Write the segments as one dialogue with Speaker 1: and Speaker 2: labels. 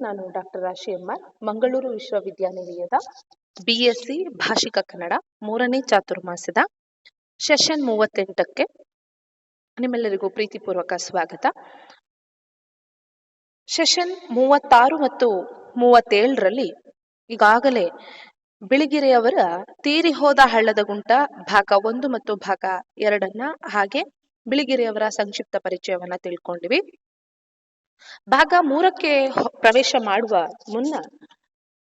Speaker 1: ನಾನು ಡಾಕ್ಟರ್ ರಾಶಿ M R Mangaluru ವಿಶ್ವವಿದ್ಯಾನಿಲಯದ ಬಿ ಎಸ್ ಸಿ ಭಾಷಿಕ ಕನ್ನಡ, ಮೂರನೇ ಚಾತುರ್ಮಾಸದ ಸೆಷನ್ ಮೂವತ್ತೆಂಟಕ್ಕೆ ನಿಮ್ಮೆಲ್ಲರಿಗೂ ಪ್ರೀತಿಪೂರ್ವಕ ಸ್ವಾಗತ. ಸೆಷನ್ ಮೂವತ್ತಾರು ಮತ್ತು ಮೂವತ್ತೇಳರಲ್ಲಿ ಈಗಾಗಲೇ ಬಿಳಿಗಿರೆಯವರ ತೀರಿ ಹೋದ ಹಳ್ಳದ ಗುಂಟ ಭಾಗ ಒಂದು ಮತ್ತು ಭಾಗ ಎರಡನ್ನ ಹಾಗೆ ಬಿಳಿಗಿರೆಯವರ ಸಂಕ್ಷಿಪ್ತ ಪರಿಚಯವನ್ನ ತಿಳ್ಕೊಂಡಿವಿ. ಭಾಗ ಮೂರಕ್ಕೆ ಪ್ರವೇಶ ಮಾಡುವ ಮುನ್ನ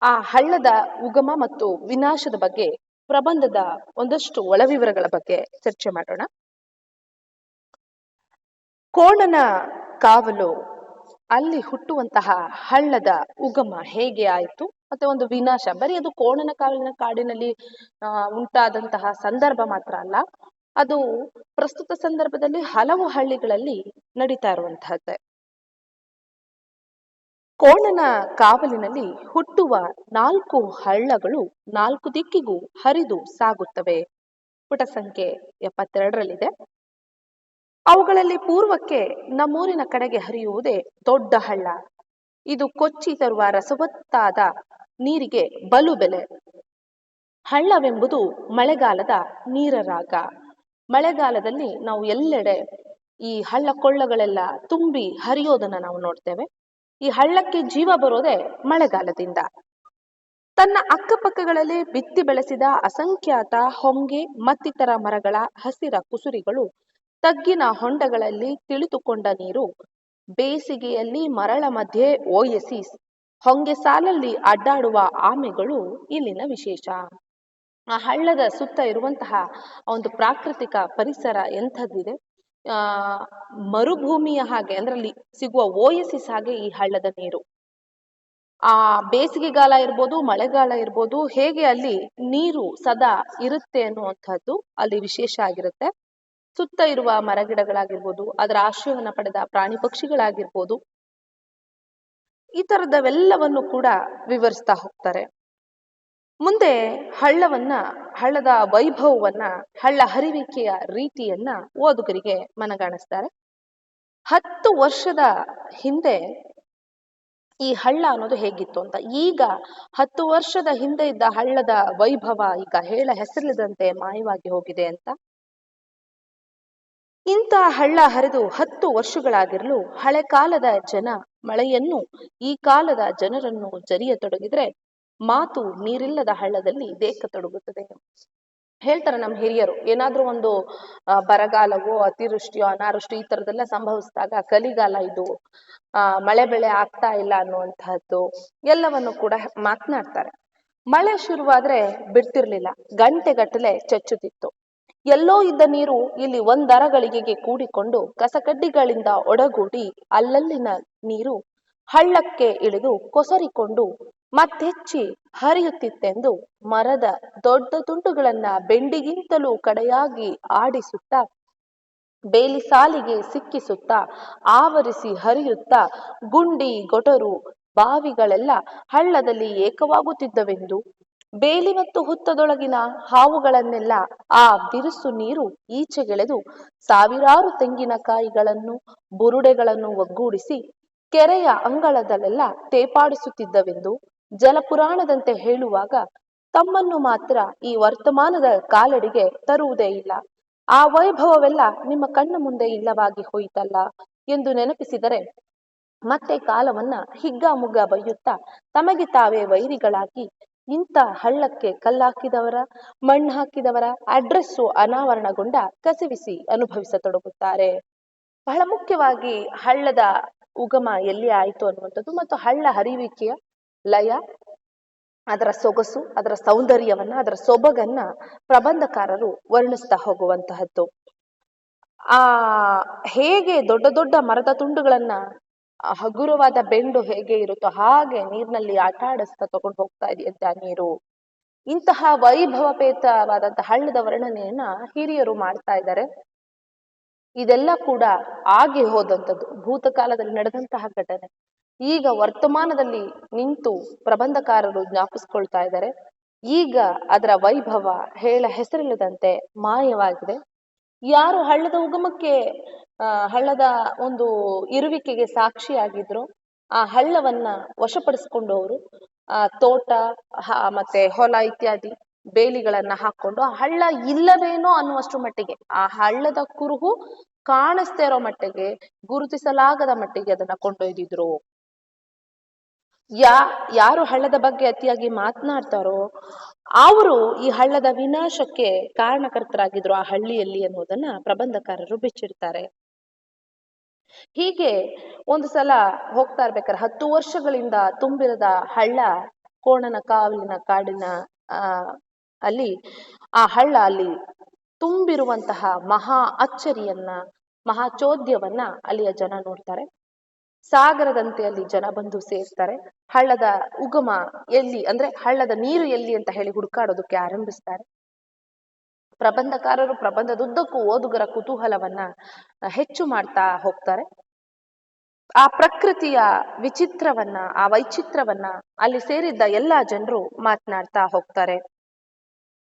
Speaker 1: ಆ ಹಳ್ಳದ ಉಗಮ ಮತ್ತು ವಿನಾಶದ ಬಗ್ಗೆ ಪ್ರಬಂಧದ ಒಂದಷ್ಟು ಒಳವಿವರಗಳ ಬಗ್ಗೆ ಚರ್ಚೆ ಮಾಡೋಣ. ಕೋಣನ ಕಾವಲು ಅಲ್ಲಿ ಹುಟ್ಟುವಂತಹ ಹಳ್ಳದ ಉಗಮ ಹೇಗೆ ಆಯಿತು? ಮತ್ತೆ ಒಂದು ವಿನಾಶ, ಬರೀ ಅದು ಕೋಣನ ಕಾವಲಿನ ಕಾಡಿನಲ್ಲಿ ಉಂಟಾದಂತಹ ಸಂದರ್ಭ ಮಾತ್ರ ಅಲ್ಲ, ಅದು ಪ್ರಸ್ತುತ ಸಂದರ್ಭದಲ್ಲಿ ಹಲವು ಹಳ್ಳಿಗಳಲ್ಲಿ ನಡೀತಾ ಇರುವಂತಹದ್ದೇ. ಕೋಣನ ಕಾವಲಿನಲ್ಲಿ ಹುಟ್ಟುವ ನಾಲ್ಕು ಹಳ್ಳಗಳು ನಾಲ್ಕು ದಿಕ್ಕಿಗೂ ಹರಿದು ಸಾಗುತ್ತವೆ. ಪುಟ ಸಂಖ್ಯೆ ಎಪ್ಪತ್ತೆರಡರಲ್ಲಿದೆ. ಅವುಗಳಲ್ಲಿ ಪೂರ್ವಕ್ಕೆ ನಮ್ಮೂರಿನ ಕಡೆಗೆ ಹರಿಯುವುದೇ ದೊಡ್ಡ ಹಳ್ಳ. ಇದು ಕೊಚ್ಚಿ ತರುವ ರಸವತ್ತಾದ ನೀರಿಗೆ ಬಲು ಬೆಲೆ. ಹಳ್ಳವೆಂಬುದು ಮಳೆಗಾಲದ ನೀರರಾಗ. ಮಳೆಗಾಲದಲ್ಲಿ ನಾವು ಎಲ್ಲೆಡೆ ಈ ಹಳ್ಳ ಕೊಳ್ಳಗಳೆಲ್ಲ ತುಂಬಿ ಹರಿಯೋದನ್ನ ನಾವು ನೋಡ್ತೇವೆ. ಈ ಹಳ್ಳಕ್ಕೆ ಜೀವ ಬರೋದೆ ಮಳೆಗಾಲದಿಂದ. ತನ್ನ ಅಕ್ಕಪಕ್ಕಗಳಲ್ಲಿ ಬಿತ್ತಿ ಬೆಳೆಸಿದ ಅಸಂಖ್ಯಾತ ಹೊಂಗೆ, ಮತ್ತಿತರ ಮರಗಳ ಹಸಿರ ಕುಸುರಿಗಳು ತಗ್ಗಿನ ಹೊಂಡಗಳಲ್ಲಿ ತಿಳಿದುಕೊಂಡ ನೀರು ಬೇಸಿಗೆಯಲ್ಲಿ ಮರಳ ಮಧ್ಯೆ ಓಯಸಿಸ್ ಹೊಂಗೆ ಸಾಲಲ್ಲಿ ಅಡ್ಡಾಡುವ ಆಮೆಗಳು ಇಲ್ಲಿನ ವಿಶೇಷ. ಆ ಹಳ್ಳದ ಸುತ್ತ ಇರುವಂತಹ ಒಂದು ಪ್ರಾಕೃತಿಕ ಪರಿಸರ ಎಂಥದ್ದಿದೆ? ಮರುಭೂಮಿಯ ಹಾಗೆ ಅಂದ್ರೆ ಅಲ್ಲಿ ಸಿಗುವ ಓಯಸಿಸ್ ಹಾಗೆ ಈ ಹಳ್ಳದ ನೀರು. ಆ ಬೇಸಿಗೆಗಾಲ ಇರ್ಬೋದು, ಮಳೆಗಾಲ ಇರ್ಬೋದು, ಹೇಗೆ ಅಲ್ಲಿ ನೀರು ಸದಾ ಇರುತ್ತೆ ಅನ್ನುವಂಥದ್ದು ಅಲ್ಲಿ ವಿಶೇಷ ಆಗಿರುತ್ತೆ. ಸುತ್ತ ಇರುವ ಮರಗಿಡಗಳಾಗಿರ್ಬೋದು, ಅದರ ಆಶ್ರಯವನ್ನು ಪಡೆದ ಪ್ರಾಣಿ ಪಕ್ಷಿಗಳಾಗಿರ್ಬೋದು, ಈ ತರದವೆಲ್ಲವನ್ನು ಕೂಡ ವಿವರಿಸ್ತಾ ಹೋಗ್ತಾರೆ. ಮುಂದೆ ಹಳ್ಳವನ್ನ, ಹಳ್ಳದ ವೈಭವವನ್ನ, ಹಳ್ಳ ಹರಿವಿಕೆಯ ರೀತಿಯನ್ನ ಓದುಗರಿಗೆ ಮನಗಾಣಿಸ್ತಾರೆ. ಹತ್ತು ವರ್ಷದ ಹಿಂದೆ ಈ ಹಳ್ಳ ಅನ್ನೋದು ಹೇಗಿತ್ತು ಅಂತ. ಈಗ ಹತ್ತು ವರ್ಷದ ಹಿಂದೆ ಇದ್ದ ಹಳ್ಳದ ವೈಭವ ಈಗ ಹೇಳ ಹೆಸರಿಲ್ಲದಂತೆ ಮಾಯವಾಗಿ ಹೋಗಿದೆ ಅಂತ. ಇಂಥ ಹಳ್ಳ ಹರಿದು ಹತ್ತು ವರ್ಷಗಳಾಗಿರಲು ಹಳೆ ಕಾಲದ ಜನ ಮಳೆಯನ್ನು, ಈ ಕಾಲದ ಜನರನ್ನು ಜರಿಯತೊಡಗಿದ್ರೆ ಮಾತು ನೀರಿಲ್ಲದ ಹಳ್ಳದಲ್ಲಿ ದೇಕತೊಡಗುತ್ತದೆ ಹೇಳ್ತಾರೆ ನಮ್ಮ ಹಿರಿಯರು, ಏನಾದ್ರೂ ಒಂದು ಬರಗಾಲವೋ, ಅತಿವೃಷ್ಟಿಯೋ ಅನಾವೃಷ್ಟಿ ಈ ತರದೆಲ್ಲ ಸಂಭವಿಸಿದಾಗ ಕಲಿಗಾಲ ಇದು, ಆ, ಮಳೆ ಬೆಳೆ ಆಗ್ತಾ ಇಲ್ಲ ಅನ್ನುವಂತಹದ್ದು ಎಲ್ಲವನ್ನು ಕೂಡ ಮಾತನಾಡ್ತಾರೆ. ಮಳೆ ಶುರುವಾದ್ರೆ ಬಿಡ್ತಿರ್ಲಿಲ್ಲ, ಗಂಟೆಗಟ್ಟಲೆ ಚಚ್ಚುತ್ತಿತ್ತು. ಎಲ್ಲೋ ಇದ್ದ ನೀರು ಇಲ್ಲಿ ಒಂದರ ಗಳಿಗೆಗೆ ಕೂಡಿಕೊಂಡು ಕಸಕಡ್ಡಿಗಳಿಂದ ಒಡಗೂಡಿ ಅಲ್ಲಲ್ಲಿನ ನೀರು ಹಳ್ಳಕ್ಕೆ ಇಳಿದು ಕೊಸರಿಕೊಂಡು ಮತ್ತೆಚ್ಚಿ ಹರಿಯುತ್ತಿತ್ತೆಂದು ಮರದ ದೊಡ್ಡ ತುಂಡುಗಳನ್ನ ಬೆಂಡಿಗಿಂತಲೂ ಕಡೆಯಾಗಿ ಆಡಿಸುತ್ತಾ, ಬೇಲಿ ಸಾಲಿಗೆ ಸಿಕ್ಕಿಸುತ್ತಾ, ಆವರಿಸಿ ಹರಿಯುತ್ತಾ ಗುಂಡಿ, ಗೊಟರು, ಬಾವಿಗಳೆಲ್ಲ ಹಳ್ಳದಲ್ಲಿ ಏಕವಾಗುತ್ತಿದ್ದವೆಂದು? ಬೇಲಿ ಮತ್ತು ಹುತ್ತದೊಳಗಿನ ಹಾವುಗಳನ್ನೆಲ್ಲ ಆ ಬಿರುಸು ನೀರು ಈಚೆಗೆಳೆದು ಸಾವಿರಾರು ತೆಂಗಿನಕಾಯಿಗಳನ್ನು ಬುರುಡೆಗಳನ್ನು ಒಗ್ಗೂಡಿಸಿ ಕೆರೆಯ ಅಂಗಳದಲ್ಲೆಲ್ಲ ತೇಪಾಡಿಸುತ್ತಿದ್ದವೆಂದು? ಜಲಪುರಾಣದಂತೆ ಹೇಳುವಾಗ ತಮ್ಮನ್ನು ಮಾತ್ರ ಈ ವರ್ತಮಾನದ ಕಾಲಡಿಗೆ ತರುವುದೇ ಇಲ್ಲ. ಆ ವೈಭವವೆಲ್ಲ ನಿಮ್ಮ ಕಣ್ಣ ಮುಂದೆ ಇಲ್ಲವಾಗಿ ಹೋಯಿತಲ್ಲ ಎಂದು ನೆನಪಿಸಿದರೆ ಮತ್ತೆ ಕಾಲವನ್ನ ಹಿಗ್ಗಾಮುಗ್ಗ ಬೈಯುತ್ತಾ ತಮಗೆ ತಾವೇ ವೈರಿಗಳಾಗಿ ಇಂಥ ಹಳ್ಳಕ್ಕೆ ಕಲ್ಲಾಕಿದವರ, ಮಣ್ಣು ಹಾಕಿದವರ, ಅಡ್ರೆಸ್ಸು ಅನಾವರಣಗೊಂಡ ಕಸಿವಿಸಿ ಅನುಭವಿಸತೊಡಗುತ್ತಾರೆ. ಬಹಳ ಮುಖ್ಯವಾಗಿ ಹಳ್ಳದ ಉಗಮ ಎಲ್ಲಿ ಆಯಿತು ಅನ್ನುವಂಥದ್ದು ಮತ್ತು ಹಳ್ಳ ಹರಿಯುವಿಕೆಯ ಲಯ, ಅದರ ಸೊಗಸು, ಅದರ ಸೌಂದರ್ಯವನ್ನ, ಅದರ ಸೊಬಗನ್ನ ಪ್ರಬಂಧಕಾರರು ವರ್ಣಿಸ್ತಾ ಹೋಗುವಂತಹದ್ದು. ಆ ಹೇಗೆ ದೊಡ್ಡ ದೊಡ್ಡ ಮರದ ತುಂಡುಗಳನ್ನ ಹಗುರವಾದ ಬೆಂಡು ಹೇಗೆ ಇರುತ್ತೋ ಹಾಗೆ ನೀರಿನಲ್ಲಿ ಆಟ ಆಡಿಸ್ತಾ ತಗೊಂಡು ಹೋಗ್ತಾ ಇದೆಯಂತೆ ಆ ನೀರು. ಇಂತಹ ವೈಭವಪೇತವಾದಂತಹ ಹಳ್ಳದ ವರ್ಣನೆಯನ್ನ ಹಿರಿಯರು ಮಾಡ್ತಾ ಇದ್ದಾರೆ. ಇದೆಲ್ಲ ಕೂಡ ಆಗಿ ಹೋದಂಥದ್ದು, ಭೂತಕಾಲದಲ್ಲಿ ನಡೆದಂತಹ ಘಟನೆ. ಈಗ ವರ್ತಮಾನದಲ್ಲಿ ನಿಂತು ಪ್ರಬಂಧಕಾರರು ಜ್ಞಾಪಿಸ್ಕೊಳ್ತಾ ಇದ್ದಾರೆ. ಈಗ ಅದರ ವೈಭವ ಹೇಳ ಹೆಸರಿಲ್ಲದಂತೆ ಮಾಯವಾಗಿದೆ. ಯಾರು ಹಳ್ಳದ ಉಗಮಕ್ಕೆ ಹಳ್ಳದ ಒಂದು ಇರುವಿಕೆಗೆ ಸಾಕ್ಷಿಯಾಗಿದ್ರು, ಆ ಹಳ್ಳವನ್ನ ವಶಪಡಿಸ್ಕೊಂಡು ಅವರು ಆ, ತೋಟ ಮತ್ತೆ ಹೊಲ ಇತ್ಯಾದಿ ಬೇಲಿಗಳನ್ನ ಹಾಕೊಂಡು ಆ ಹಳ್ಳ ಇಲ್ಲವೇನೋ ಅನ್ನುವಷ್ಟು ಮಟ್ಟಿಗೆ, ಆ ಹಳ್ಳದ ಕುರುಹು ಕಾಣಿಸ್ತಾ ಇರೋ ಮಟ್ಟಿಗೆ, ಗುರುತಿಸಲಾಗದ ಮಟ್ಟಿಗೆ ಅದನ್ನ ಕೊಂಡೊಯ್ದಿದ್ರು. ಯಾ, ಯಾರು ಹಳ್ಳದ ಬಗ್ಗೆ ಅತಿಯಾಗಿ ಮಾತನಾಡ್ತಾರೋ, ಅವರು ಈ ಹಳ್ಳದ ವಿನಾಶಕ್ಕೆ ಕಾರಣಕರ್ತರಾಗಿದ್ರು ಆ ಹಳ್ಳಿಯಲ್ಲಿ ಅನ್ನೋದನ್ನ ಪ್ರಬಂಧಕಾರರು ಬಿಚ್ಚಿಡ್ತಾರೆ. ಹೀಗೆ ಒಂದು ಸಲ ಹೋಗ್ತಾ ಇರ್ಬೇಕಾದ್ರೆ ಹತ್ತು ವರ್ಷಗಳಿಂದ ತುಂಬಿರದ ಹಳ್ಳ ಕೋಣನ ಕಾವಲಿನ ಕಾಡಿನ ಅಲ್ಲಿ, ಆ ಹಳ್ಳ ಅಲ್ಲಿ ತುಂಬಿರುವಂತಹ ಮಹಾ ಅಚ್ಚರಿಯನ್ನ ಮಹಾಚೋದ್ಯವನ್ನ ಅಲ್ಲಿಯ ಜನ ನೋಡ್ತಾರೆ. ಸಾಗರದಂತೆ ಅಲ್ಲಿ ಜನ ಬಂದು ಸೇರ್ತಾರೆ. ಹಳ್ಳದ ಉಗಮ ಎಲ್ಲಿ ಅಂದ್ರೆ ಹಳ್ಳದ ನೀರು ಎಲ್ಲಿ ಅಂತ ಹೇಳಿ ಹುಡುಕಾಡೋದಕ್ಕೆ ಆರಂಭಿಸ್ತಾರೆ. ಪ್ರಬಂಧಕಾರರು ಪ್ರಬಂಧದುದ್ದಕ್ಕೂ ಓದುಗರ ಕುತೂಹಲವನ್ನ ಹೆಚ್ಚು ಮಾಡ್ತಾ ಹೋಗ್ತಾರೆ. ಆ ಪ್ರಕೃತಿಯ ವಿಚಿತ್ರವನ್ನ, ಆ ವೈಚಿತ್ರವನ್ನ ಅಲ್ಲಿ ಸೇರಿದ್ದ ಎಲ್ಲಾ ಜನರು ಮಾತನಾಡ್ತಾ ಹೋಗ್ತಾರೆ.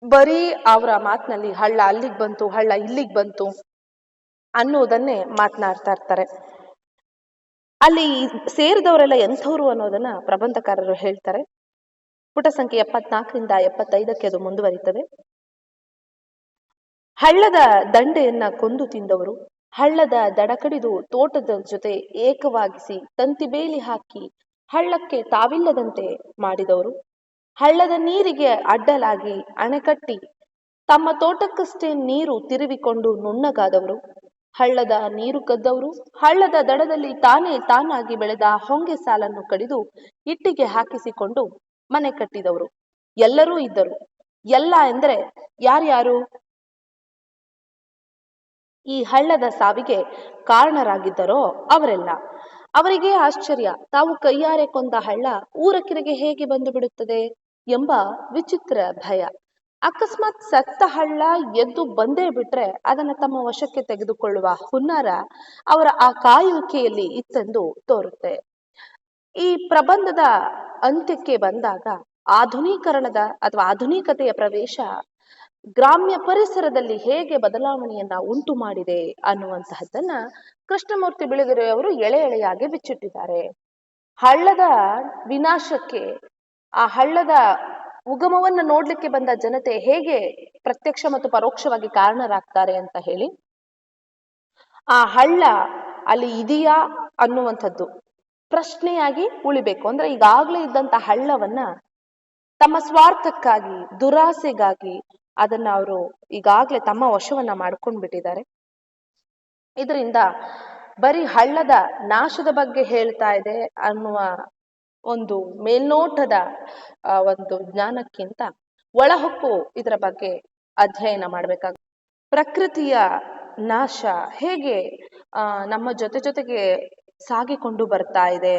Speaker 1: ಬರೀ ಅವರ ಮಾತಿನಲ್ಲಿ ಹಳ್ಳ ಅಲ್ಲಿಗ್ ಬಂತು, ಹಳ್ಳ ಇಲ್ಲಿಗ್ ಬಂತು ಅನ್ನೋದನ್ನೇ ಮಾತನಾಡ್ತಾ ಇರ್ತಾರೆ. ಅಲ್ಲಿ ಸೇರಿದವರೆಲ್ಲ ಎಂಥವ್ರು ಅನ್ನೋದನ್ನ ಪ್ರಬಂಧಕಾರರು ಹೇಳ್ತಾರೆ. ಪುಟ ಸಂಖ್ಯೆ ಎಪ್ಪತ್ನಾಲ್ಕರಿಂದ ಎಪ್ಪತ್ತೈದಕ್ಕೆ ಅದು ಮುಂದುವರಿತದೆ. ಹಳ್ಳದ ದಂಡೆಯನ್ನ ಕೊಂದು ತಿಂದವರು, ಹಳ್ಳದ ದಡಕಡಿದು ತೋಟದ ಜೊತೆ ಏಕವಾಗಿಸಿ ತಂತಿ ಬೇಲಿ ಹಾಕಿ ಹಳ್ಳಕ್ಕೆ ತಾವಿಲ್ಲದಂತೆ ಮಾಡಿದವರು. ಹಳ್ಳದ ನೀರಿಗೆ ಅಡ್ಡಲಾಗಿ ಅಣೆಕಟ್ಟಿ ತಮ್ಮ ತೋಟಕ್ಕಷ್ಟೇ ನೀರು ತಿರುವಿಕೊಂಡು ನುಣ್ಣಗಾದವರು. ಹಳ್ಳದ ನೀರು ಕದ್ದವರು ಹಳ್ಳದ ದಡದಲ್ಲಿ ತಾನೇ ತಾನಾಗಿ ಬೆಳೆದ ಹೊಂಗೆ ಸಾಲನ್ನು ಕಡಿದು ಇಟ್ಟಿಗೆ ಹಾಕಿಸಿಕೊಂಡು ಮನೆ ಕಟ್ಟಿದವರು. ಎಲ್ಲರೂ ಇದ್ದರು. ಎಲ್ಲ ಎಂದರೆ ಯಾರ್ಯಾರು? ಈ ಹಳ್ಳದ ಸಾವಿಗೆ ಕಾರಣರಾಗಿದ್ದರೋ ಅವರೆಲ್ಲ. ಅವರಿಗೆ ಆಶ್ಚರ್ಯ. ತಾವು ಕೈಯಾರೆ ಕೊಂದ ಹಳ್ಳ ಊರ ಕೆರೆಗೆ ಹೇಗೆ ಬಂದು ಬಿಡುತ್ತದೆ ಎಂಬ ವಿಚಿತ್ರ ಭಯ. ಅಕಸ್ಮಾತ್ ಸತ್ತ ಹಳ್ಳ ಎದ್ದು ಬಂದೇ ಬಿಟ್ರೆ ಅದನ್ನ ತಮ್ಮ ವಶಕ್ಕೆ ತೆಗೆದುಕೊಳ್ಳುವ ಹುನ್ನಾರ ಅವರ ಆ ಕಾಯುವಿಕೆಯಲ್ಲಿ ಇತ್ತೆಂದು ತೋರುತ್ತೆ. ಈ ಪ್ರಬಂಧದ ಅಂತ್ಯಕ್ಕೆ ಬಂದಾಗ ಆಧುನೀಕರಣದ ಅಥವಾ ಆಧುನಿಕತೆಯ ಪ್ರವೇಶ ಗ್ರಾಮ್ಯ ಪರಿಸರದಲ್ಲಿ ಹೇಗೆ ಬದಲಾವಣೆಯನ್ನ ಉಂಟು ಮಾಡಿದೆ ಅನ್ನುವಂತಹದ್ದನ್ನ ಕೃಷ್ಣಮೂರ್ತಿ ಬಿಳಿಗೆರೆಯವರು ಎಳೆ ಎಳೆಯಾಗಿ ಬಿಚ್ಚಿಟ್ಟಿದ್ದಾರೆ. ಹಳ್ಳದ ವಿನಾಶಕ್ಕೆ ಆ ಹಳ್ಳದ ಉಗಮವನ್ನ ನೋಡ್ಲಿಕ್ಕೆ ಬಂದ ಜನತೆ ಹೇಗೆ ಪ್ರತ್ಯಕ್ಷ ಮತ್ತು ಪರೋಕ್ಷವಾಗಿ ಕಾರಣರಾಗ್ತಾರೆ ಅಂತ ಹೇಳಿ, ಆ ಹಳ್ಳ ಅಲ್ಲಿ ಇದೆಯಾ ಅನ್ನುವಂಥದ್ದು ಪ್ರಶ್ನೆಯಾಗಿ ಉಳಿಬೇಕು. ಅಂದ್ರೆ ಈಗಾಗ್ಲೇ ಇದ್ದಂತ ಹಳ್ಳವನ್ನ ತಮ್ಮ ಸ್ವಾರ್ಥಕ್ಕಾಗಿ, ದುರಾಸೆಗಾಗಿ ಅದನ್ನ ಅವರು ಈಗಾಗ್ಲೇ ತಮ್ಮ ವಶವನ್ನ ಮಾಡ್ಕೊಂಡ್ಬಿಟ್ಟಿದ್ದಾರೆ. ಇದರಿಂದ ಬರೀ ಹಳ್ಳದ ನಾಶದ ಬಗ್ಗೆ ಹೇಳ್ತಾ ಇದೆ ಅನ್ನುವ ಒಂದು ಮೇಲ್ನೋಟದ ಒಂದು ಜ್ಞಾನಕ್ಕಿಂತ ಒಳಹೊಕ್ಕು ಇದರ ಬಗ್ಗೆ ಅಧ್ಯಯನ ಮಾಡಬೇಕಾಗ, ಪ್ರಕೃತಿಯ ನಾಶ ಹೇಗೆ ನಮ್ಮ ಜೊತೆ ಜೊತೆಗೆ ಸಾಗಿಕೊಂಡು ಬರ್ತಾ ಇದೆ.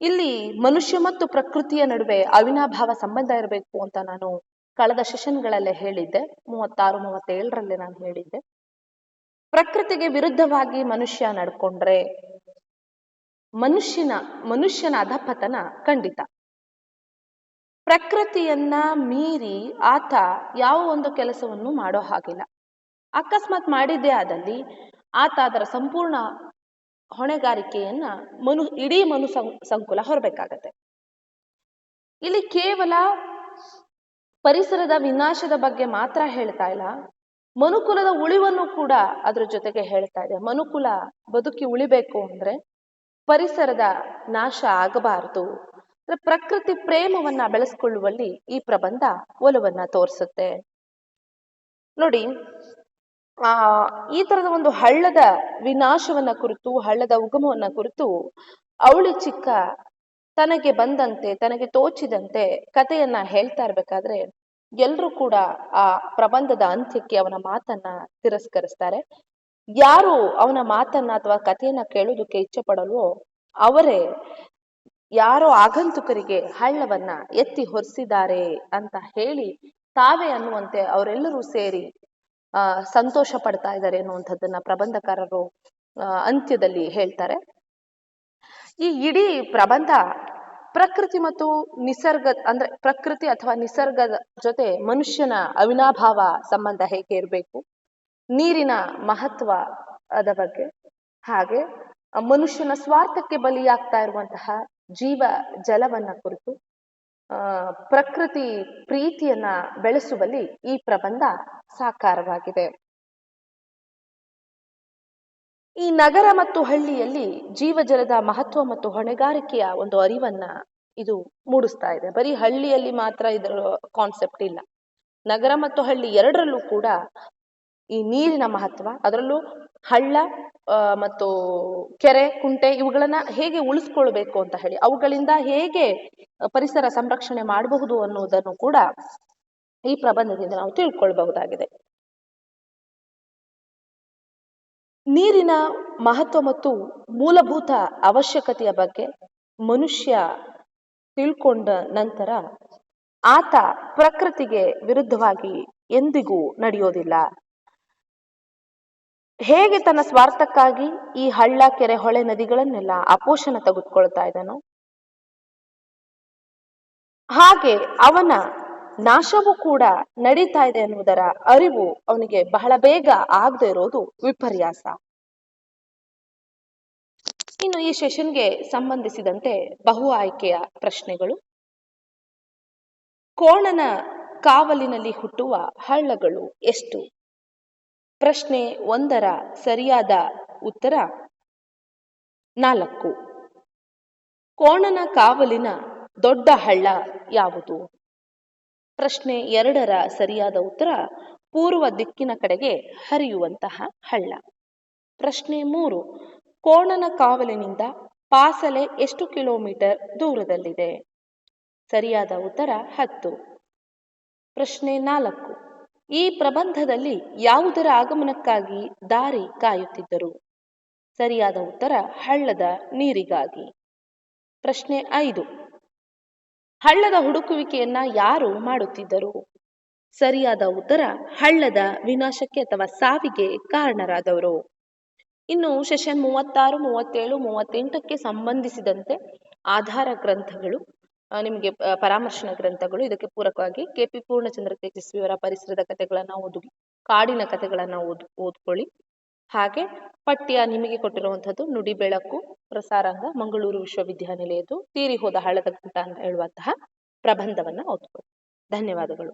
Speaker 1: ಇಲ್ಲಿ ಮನುಷ್ಯ ಮತ್ತು ಪ್ರಕೃತಿಯ ನಡುವೆ ಅವಿನಾಭಾವ ಸಂಬಂಧ ಇರಬೇಕು ಅಂತ ನಾನು ಕಳೆದ ಸೆಷನ್ಗಳಲ್ಲೇ ಹೇಳಿದ್ದೆ. ಮೂವತ್ತಾರು, ಮೂವತ್ತೇಳರಲ್ಲಿ ನಾನು ಹೇಳಿದ್ದೆ. ಪ್ರಕೃತಿಗೆ ವಿರುದ್ಧವಾಗಿ ಮನುಷ್ಯ ನಡ್ಕೊಂಡ್ರೆ ಮನುಷ್ಯನ ಮನುಷ್ಯನ ಅಧಪತನ ಖಂಡಿತ. ಪ್ರಕೃತಿಯನ್ನ ಮೀರಿ ಆತ ಯಾವ ಒಂದು ಕೆಲಸವನ್ನು ಮಾಡೋ ಹಾಗಿಲ್ಲ. ಅಕಸ್ಮಾತ್ ಮಾಡಿದ್ದೇ ಆದಲ್ಲಿ ಆತ ಅದರ ಸಂಪೂರ್ಣ ಹೊಣೆಗಾರಿಕೆಯನ್ನ ಮನು, ಇಡೀ ಮನು ಸಂಕುಲ ಹೊರಬೇಕಾಗತ್ತೆ. ಇಲ್ಲಿ ಕೇವಲ ಪರಿಸರದ ವಿನಾಶದ ಬಗ್ಗೆ ಮಾತ್ರ ಹೇಳ್ತಾ ಇಲ್ಲ. ಮನುಕುಲದ ಉಳಿವನ್ನು ಕೂಡ ಅದ್ರ ಜೊತೆಗೆ ಹೇಳ್ತಾ ಇದೆ. ಮನುಕುಲ ಬದುಕಿ ಉಳಿಬೇಕು ಅಂದ್ರೆ ಪರಿಸರದ ನಾಶ ಆಗಬಾರದು. ಪ್ರಕೃತಿ ಪ್ರೇಮವನ್ನ ಬೆಳೆಸ್ಕೊಳ್ಳುವಲ್ಲಿ ಈ ಪ್ರಬಂಧ ಒಲವನ್ನ ತೋರಿಸುತ್ತೆ. ನೋಡಿ, ಆ, ಈ ತರದ ಒಂದು ಹಳ್ಳದ ವಿನಾಶವನ್ನ ಕುರಿತು, ಹಳ್ಳದ ಉಗಮವನ್ನ ಕುರಿತು ಅವಳಿ ಚಿಕ್ಕ ತನಗೆ ಬಂದಂತೆ, ತನಗೆ ತೋಚಿದಂತೆ ಕಥೆಯನ್ನ ಹೇಳ್ತಾ ಇರ್ಬೇಕಾದ್ರೆ ಎಲ್ರೂ ಕೂಡ ಆ ಪ್ರಬಂಧದ ಅಂತ್ಯಕ್ಕೆ ಅವನ ಮಾತನ್ನ ತಿರಸ್ಕರಿಸ್ತಾರೆ. ಯಾರು ಅವನ ಮಾತನ್ನ ಅಥವಾ ಕಥೆಯನ್ನ ಕೇಳೋದಕ್ಕೆ ಇಚ್ಛೆ ಪಡಲ್ವೋ ಅವರೇ ಯಾರೋ ಆಗಂತುಕರಿಗೆ ಹಳ್ಳವನ್ನ ಎತ್ತಿ ಹೊರಿಸಿದ್ದಾರೆ ಅಂತ ಹೇಳಿ ತಾವೇ ಅನ್ನುವಂತೆ ಅವರೆಲ್ಲರೂ ಸೇರಿ, ಆ, ಸಂತೋಷ ಪಡ್ತಾ ಇದ್ದಾರೆ ಅನ್ನುವಂಥದ್ದನ್ನ ಪ್ರಬಂಧಕಾರರು ಅಂತ್ಯದಲ್ಲಿ ಹೇಳ್ತಾರೆ. ಈ ಇಡೀ ಪ್ರಬಂಧ ಪ್ರಕೃತಿ ಮತ್ತು ನಿಸರ್ಗ ಅಂದ್ರೆ ಪ್ರಕೃತಿ ಅಥವಾ ನಿಸರ್ಗದ ಜೊತೆ ಮನುಷ್ಯನ ಅವಿನಾಭಾವ ಸಂಬಂಧ ಹೇಗೆ ಇರಬೇಕು? ನೀರಿನ ಮಹತ್ವ ಅದ ಬಗ್ಗೆ. ಹಾಗೆ ಮನುಷ್ಯನ ಸ್ವಾರ್ಥಕ್ಕೆ ಬಲಿಯಾಗ್ತಾ ಇರುವಂತಹ ಜೀವ ಜಲವನ್ನ ಕುರಿತು ಪ್ರಕೃತಿ ಪ್ರೀತಿಯನ್ನ ಬೆಳೆಸುವಲ್ಲಿ ಈ ಪ್ರಬಂಧ ಸಾಕಾರವಾಗಿದೆ. ಈ ನಗರ ಮತ್ತು ಹಳ್ಳಿಯಲ್ಲಿ ಜೀವಜಲದ ಮಹತ್ವ ಮತ್ತು ಹೊಣೆಗಾರಿಕೆಯ ಒಂದು ಅರಿವನ್ನ ಇದು ಮೂಡಿಸ್ತಾ ಇದೆ. ಬರೀ ಹಳ್ಳಿಯಲ್ಲಿ ಮಾತ್ರ ಇದರ ಕಾನ್ಸೆಪ್ಟ್ ಇಲ್ಲ. ನಗರ ಮತ್ತು ಹಳ್ಳಿ ಎರಡರಲ್ಲೂ ಕೂಡ ಈ ನೀರಿನ ಮಹತ್ವ, ಅದರಲ್ಲೂ ಹಳ್ಳ ಮತ್ತು ಕೆರೆ, ಕುಂಟೆ ಇವುಗಳನ್ನ ಹೇಗೆ ಉಳಿಸ್ಕೊಳ್ಬೇಕು ಅಂತ ಹೇಳಿ, ಅವುಗಳಿಂದ ಹೇಗೆ ಪರಿಸರ ಸಂರಕ್ಷಣೆ ಮಾಡಬಹುದು ಅನ್ನುವುದನ್ನು ಕೂಡ ಈ ಪ್ರಬಂಧದಿಂದ ನಾವು ತಿಳ್ಕೊಳ್ಬಹುದಾಗಿದೆ. ನೀರಿನ ಮಹತ್ವ ಮತ್ತು ಮೂಲಭೂತ ಅವಶ್ಯಕತೆಯ ಬಗ್ಗೆ ಮನುಷ್ಯ ತಿಳ್ಕೊಂಡ ನಂತರ ಆತ ಪ್ರಕೃತಿಗೆ ವಿರುದ್ಧವಾಗಿ ಎಂದಿಗೂ ನಡೆಯೋದಿಲ್ಲ. ಹೇಗೆ ತನ್ನ ಸ್ವಾರ್ಥಕ್ಕಾಗಿ ಈ ಹಳ್ಳ, ಕೆರೆ, ಹೊಳೆ ನದಿಗಳನ್ನೆಲ್ಲ ಅಪೋಷಣ ತೆಗೆದುಕೊಳ್ತಾ ಇದ್ದಾನೋ? ಹಾಗೆ ಅವನ ನಾಶವೂ ಕೂಡ ನಡೀತಾ ಇದೆ ಎನ್ನುವುದರ ಅರಿವು ಅವನಿಗೆ ಬಹಳ ಬೇಗ ಆಗದೆ ಇರೋದು ವಿಪರ್ಯಾಸ. ಇನ್ನು ಈ ಸೆಷನ್ಗೆ ಸಂಬಂಧಿಸಿದಂತೆ ಬಹು ಆಯ್ಕೆಯ ಪ್ರಶ್ನೆಗಳು. ಕೋಣನ ಕಾವಲಿನಲ್ಲಿ ಹುಟ್ಟುವ ಹಳ್ಳಗಳು ಎಷ್ಟು? ಪ್ರಶ್ನೆ ಒಂದರ ಸರಿಯಾದ ಉತ್ತರ ನಾಲ್ಕು. ಕೋಣನ ಕಾವಲಿನ ದೊಡ್ಡ ಹಳ್ಳ ಯಾವುದು? ಪ್ರಶ್ನೆ ಎರಡರ ಸರಿಯಾದ ಉತ್ತರ ಪೂರ್ವ ದಿಕ್ಕಿನ ಕಡೆಗೆ ಹರಿಯುವಂತಹ ಹಳ್ಳ. ಪ್ರಶ್ನೆ ಮೂರು. ಕೋಣನ ಕಾವಲಿನಿಂದ ಪಾಸಲೆ ಎಷ್ಟು ಕಿಲೋಮೀಟರ್ ದೂರದಲ್ಲಿದೆ? ಸರಿಯಾದ ಉತ್ತರ ಹತ್ತು. ಪ್ರಶ್ನೆ ನಾಲ್ಕು. ಈ ಪ್ರಬಂಧದಲ್ಲಿ ಯಾವುದರ ಆಗಮನಕ್ಕಾಗಿ ದಾರಿ ಕಾಯುತ್ತಿದ್ದರು? ಸರಿಯಾದ ಉತ್ತರ, ಹಳ್ಳದ ನೀರಿಗಾಗಿ. ಪ್ರಶ್ನೆ ಐದು. ಹಳ್ಳದ ಹುಡುಕುವಿಕೆಯನ್ನ ಯಾರು ಮಾಡುತ್ತಿದ್ದರು? ಸರಿಯಾದ ಉತ್ತರ, ಹಳ್ಳದ ವಿನಾಶಕ್ಕೆ ಅಥವಾ ಸಾವಿಗೆ ಕಾರಣರಾದವರು. ಇನ್ನು ಸೆಷನ್ ಮೂವತ್ತಾರು, ಮೂವತ್ತೇಳು, ಮೂವತ್ತೆಂಟಕ್ಕೆ ಸಂಬಂಧಿಸಿದಂತೆ ಆಧಾರ ಗ್ರಂಥಗಳು ನಿಮಗೆ ಪರಾಮರ್ಶನ ಗ್ರಂಥಗಳು ಇದಕ್ಕೆ ಪೂರಕವಾಗಿ ಕೆ ಪಿ ಪೂರ್ಣಚಂದ್ರ ತೇಜಸ್ವಿಯವರ ಪರಿಸರದ ಕಥೆಗಳನ್ನ ಓದು ಕಾಡಿನ ಕಥೆಗಳನ್ನ ಓದ್, ಓದ್ಕೊಳ್ಳಿ. ಹಾಗೆ ಪಠ್ಯ ನಿಮಗೆ ಕೊಟ್ಟಿರುವಂತಹದ್ದು ನುಡಿ ಬೆಳಕು, ಪ್ರಸಾರಾಂಗ, ಮಂಗಳೂರು ವಿಶ್ವವಿದ್ಯಾನಿಲಯದ್ದು, ತೀರಿ ಹೋದ ಹಳ್ಳದ ಗುಂಟ ಅಂತ ಹೇಳುವಂತಹ ಪ್ರಬಂಧವನ್ನ ಓದ್ಕೊಳ್ಳಿ. ಧನ್ಯವಾದಗಳು.